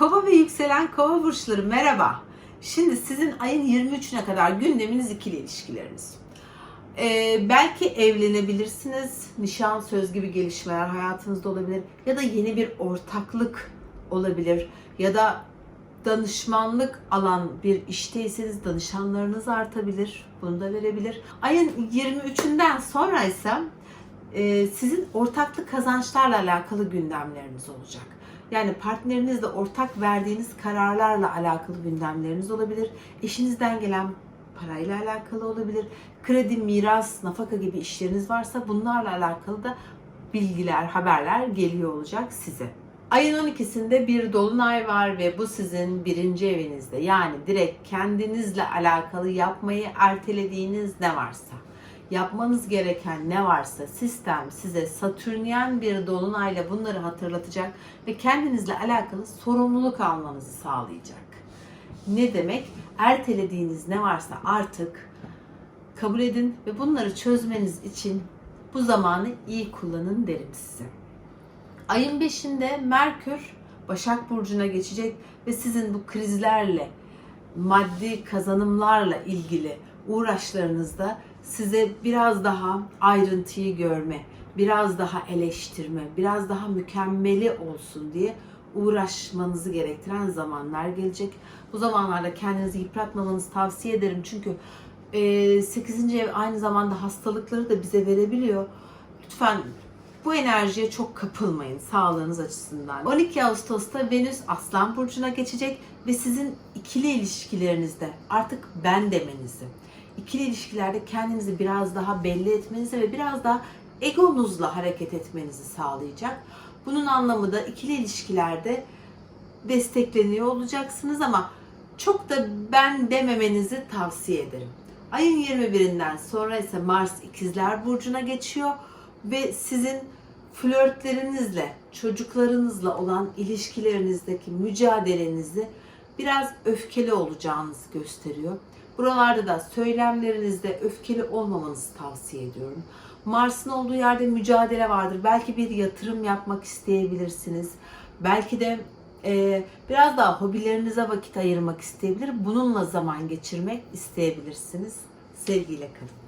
Kova ve yükselen kova burçları merhaba. Şimdi sizin ayın 23'üne kadar gündeminiz ikili ilişkileriniz. Ee, belki evlenebilirsiniz, nişan söz gibi gelişmeler hayatınızda olabilir ya da yeni bir ortaklık olabilir ya da danışmanlık alan bir işteyseniz danışanlarınız artabilir. Bunu da verebilir. Ayın 23'ünden sonra ise e, sizin ortaklı kazançlarla alakalı gündemleriniz olacak. Yani partnerinizle ortak verdiğiniz kararlarla alakalı gündemleriniz olabilir. Eşinizden gelen parayla alakalı olabilir. Kredi, miras, nafaka gibi işleriniz varsa bunlarla alakalı da bilgiler, haberler geliyor olacak size. Ayın 12'sinde bir dolunay var ve bu sizin birinci evinizde. Yani direkt kendinizle alakalı yapmayı ertelediğiniz ne varsa, yapmanız gereken ne varsa sistem size satürnyen bir dolunayla bunları hatırlatacak ve kendinizle alakalı sorumluluk almanızı sağlayacak. Ne demek? Ertelediğiniz ne varsa artık kabul edin ve bunları çözmeniz için bu zamanı iyi kullanın derim size. Ayın 5'inde Merkür Başak Burcu'na geçecek ve sizin bu krizlerle, maddi kazanımlarla ilgili uğraşlarınızda size biraz daha ayrıntıyı görme, biraz daha eleştirme, biraz daha mükemmeli olsun diye uğraşmanızı gerektiren zamanlar gelecek. Bu zamanlarda kendinizi yıpratmamanızı tavsiye ederim. Çünkü 8. ev aynı zamanda hastalıkları da bize verebiliyor. Lütfen bu enerjiye çok kapılmayın sağlığınız açısından. 12 Ağustos'ta Venüs Aslan Burcu'na geçecek ve sizin ikili ilişkilerinizde artık ben demenizi, ikili ilişkilerde kendinizi biraz daha belli etmenizi ve biraz daha egonuzla hareket etmenizi sağlayacak. Bunun anlamı da ikili ilişkilerde destekleniyor olacaksınız ama çok da ben dememenizi tavsiye ederim. Ayın 21'inden sonra ise Mars İkizler Burcu'na geçiyor ve sizin flörtlerinizle, çocuklarınızla olan ilişkilerinizdeki mücadelenizde biraz öfkeli olacağınızı gösteriyor. Buralarda da söylemlerinizde öfkeli olmamanızı tavsiye ediyorum. Mars'ın olduğu yerde mücadele vardır. Belki bir yatırım yapmak isteyebilirsiniz. Belki de e, biraz daha hobilerinize vakit ayırmak isteyebilir. Bununla zaman geçirmek isteyebilirsiniz. Sevgiyle kalın.